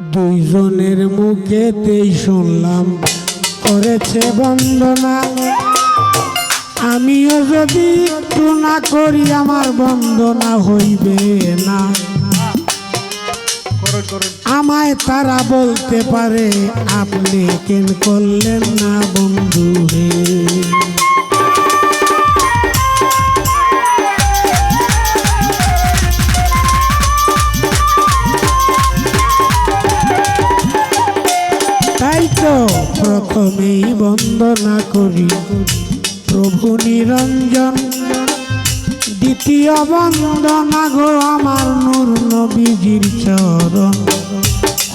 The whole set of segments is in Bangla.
দুইজনের মুখেতেই শুনলাম, করেছে বন্দনা। আমিও যদি একটু না করি, আমার বন্দনা হইবে না। আমায় তারা বলতে পারে, আপনি কেন করলেন না বন্ধু রে প্রথমেই বন্দনা করি। প্রভু নিরঞ্জন, দ্বিতীয় বন্দনা গো আমার নূর নবীজির চরণ।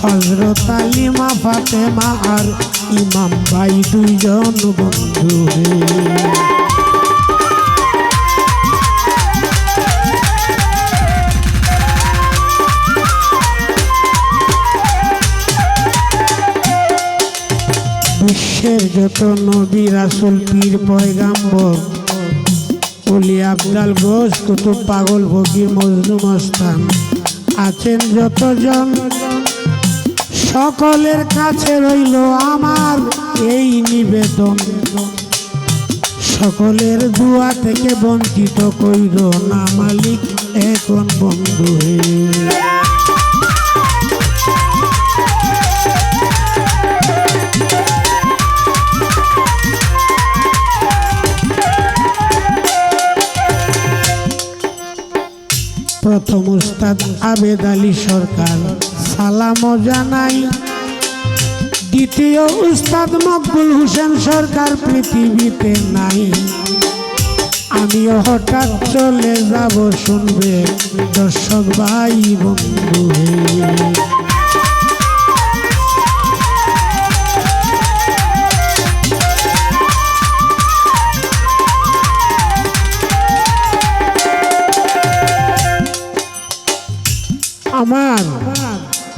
হজরত আলিমা ফাতেমা আর ইমাম ভাই দুইজন বন্ধু রে। বিশ্বের যত নবী রাসুল, পীর, পয়গাম্বর অলি আবদাল ঘোষ কুতুব পাগল, ফকির মজনু মস্তান আছেন যতজন। সকলের কাছে রইল আমার এই নিবেদন। সকলের দুয়া থেকে বঞ্চিত কইর না মালিক, এখন বন্ধু হে। প্রথম উস্তাদ আবেদ আলী সরকার। সালাম জানাই দ্বিতীয় উস্তাদ মকবুল হোসেন সরকার, পৃথিবীতে নাই। আমিও হঠাৎ চলে যাব, শুনবে দর্শক ভাই, বন্ধু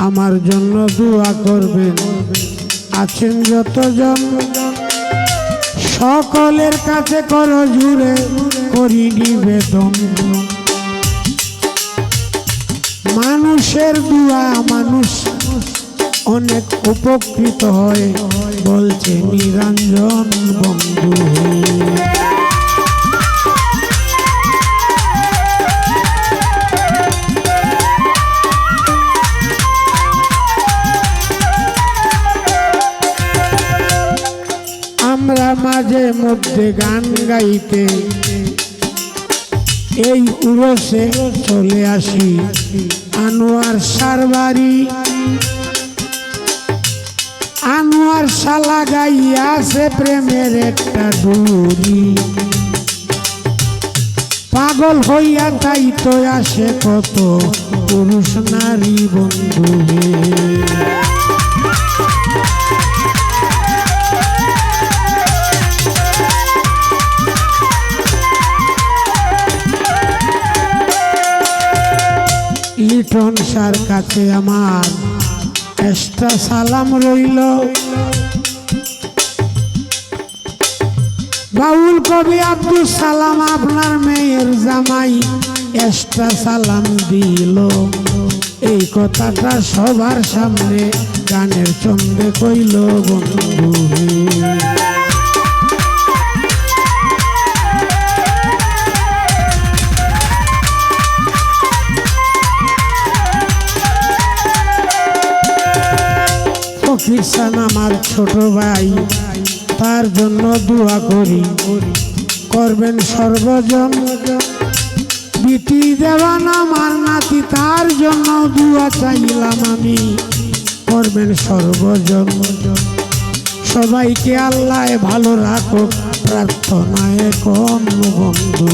আমার জন্য দোয়া করবেন। আছেন যতজন। সকলের কাছে কর জুড়ে করি নিবেদন। মানুষের দোয়া মানুষ অনেক উপকৃত হয়, বলছে নিরঞ্জন বন্ধু মাঝে মধ্যে গান গাইতে। এই উরসে চলে আসি, আনোয়ার সারবাড়ি আনোয়ার শালা গাইয়াছে প্রেমের একটা ডুরি। পাগল হইয়া তাই তো আসে কত পুরুষ নারী বন্ধু লিটন সার কাছে আমার এক্সট্রা সালাম রইল। বাউল কবি আব্দুল সালাম, আপনার মেয়ের জামাই এক্সট্রা সালাম দিল। এই কথাটা সবার সামনে গানের চন্দে কইল বন্ধু হে। আমার ছোট ভাই, তার জন্য দোয়া করি করবেন সর্বজন বিটি দেওয়ান আমার নাতি, তার জন্য দোয়া চাইলাম আমি করবেন সর্বজন সবাইকে আল্লাহ ভালো রাখো প্রার্থনায় কম বন্ধু।